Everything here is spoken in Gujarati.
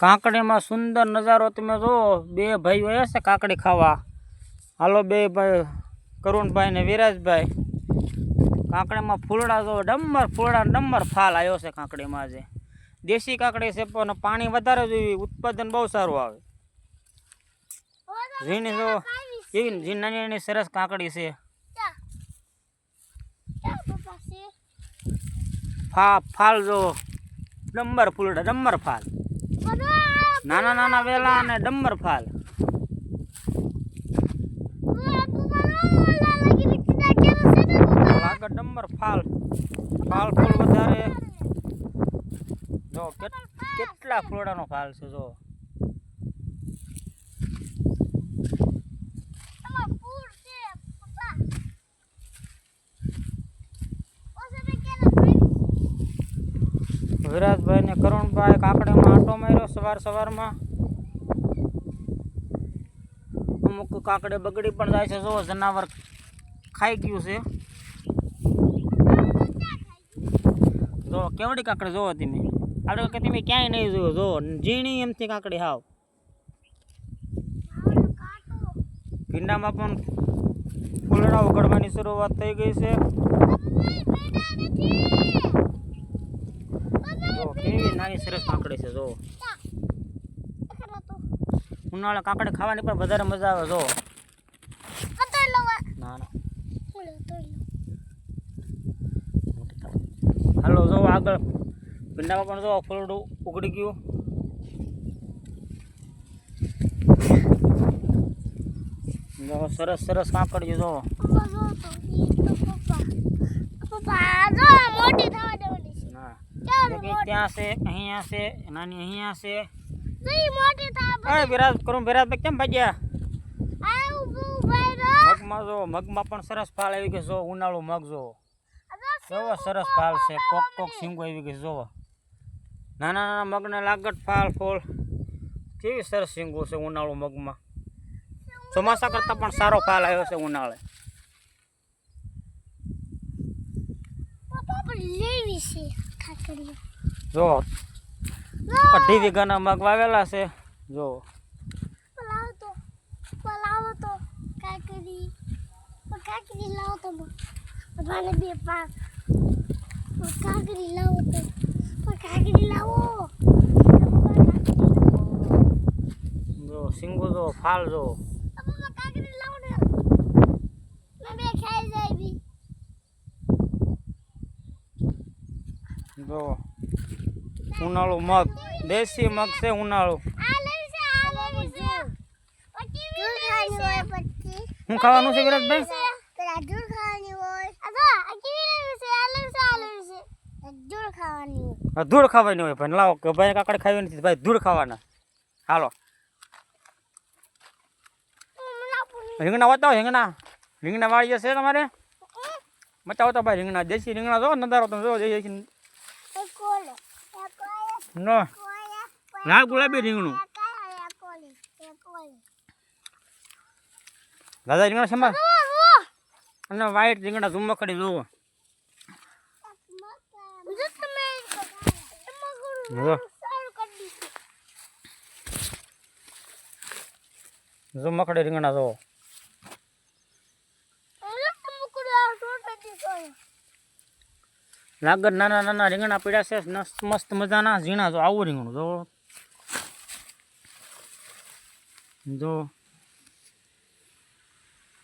કાંકડીમાં સુંદર નજારો તમે જુઓ. બે ભાઈઓ આવ્યા છે કાંકડી ખાવા. હાલો બે ભાઈ, કરુણભાઈ ને વિરાજભાઈ. કાંકડીમાં ફૂલડા જો ડમ્બર ફૂલડા ડમ્બર ફાલ આવ્યો છે કાંકડીમાં આજે. દેશી કાંકડી છે, પણ પાણી વધારે જોઈએ ઉત્પાદન બહુ સારું આવે. ઝીણી જો એવી ઝીણી, નાની નાની, સરસ કાંકડી છે. ફાલ જો ડમ્બર ફૂલડા ડમ્બર ફાલ. નાના નાના વેલા અને ડમ્બર ફાલ. ડમ્બર ફાલ. ફાલ ફૂલ વધારે. જો, કેટ- કેટલા ફૂલડાનો ફાલ છે, જો. વિરાજભાઈ ને કરુણભાઈ કાકડામાં આંટો માર્યો સવાર સવારમાં. અમુક કાકડે બગડી પણ જાય છે. જો જનાવર ખાઈ ગયું છે. જો કેવડી કાકડી જોવો તમે. આડો કે તમે ક્યાંય નહીં જોયો જો ઝીણી એમથી કાકડી હાવ. ભીંડામાં પણ ફૂલડા ઉગડવાની શરૂઆત થઈ ગઈ છે. કેવી નાની સરસ કાકડી છે, જો. ઉનાળા કાકડી ખાવાની પણ વધારે મજા આવે, જો. હાલો, જો, આગળ. ભીંડામાં પણ જો, ફૂલડું ઉગડી ગયું. જો, સરસ સરસ કાંકડ જો, મોટી થવા એક ત્યાં છે અહીંયા છે નાની અહીંયા છે. નહીં મોટી થા અરે વિરાજ કરું વિરાજ કેમ ભાગ્યા? મગમાં જો મગમાં પણ સરસ ફાલ આવી ગઈ જો ઉનાળુ મગ જો. કેવો સરસ ફાલ છે કોક કોક સિંગો આવી ગઈ જોવો. નાના નાના મગને લાગત ફાલ ફૂલ. કેવી સરસ સિંગો છે ઉનાળુ મગમાં. ચોમાસા કરતાં પણ સારો ફાલ આવ્યો છે ઉનાળે. લેવી છે. જો. અઢી વીઘાના મગ વાવેલા છે. જો. કાકરી લાવો તો મને બે પાક. કાકરી લાવો તો કાકરી લાવો. જો સિંગો જો ફાલ જો પપ્પા કાકરી લાવો ને મેં બે ખાઈ જાય બી જો ઉનાળુ મગ. દેશી મગ છે ઉનાળુ. આ લેવી છે આ લેવી છે. પછી દૂધ ખાવાની હોય પછી. શું ખાવાનું છે વિરાજભાઈ? ધૂળ ખાવાની હોય ભાઈ લાવો કે ભાઈ કાકડ ખાવી નથી ભાઈ ધૂળ ખાવાના. હાલો. રીંગણા બતાવો રીંગણા. રીંગણા વાળી છે તમારે? બતાવો તો ભાઈ રીંગણા. દેશી રીંગણા જો નજારો તમે જો દેશી કોલે નો ગુલાબી રીંગણું. દાદા, રીંગણા શેમાં અને વ્હાઈટ રીંગણા ઝુમ્મખડી જોવો. જો. ઝુમ્મખડી રીંગણા જોવો. લાગત નાના નાના રીંગણા પીડ્યા છે મસ્ત મજાના ઝીણા જો આવું રીંગણું જો. જો.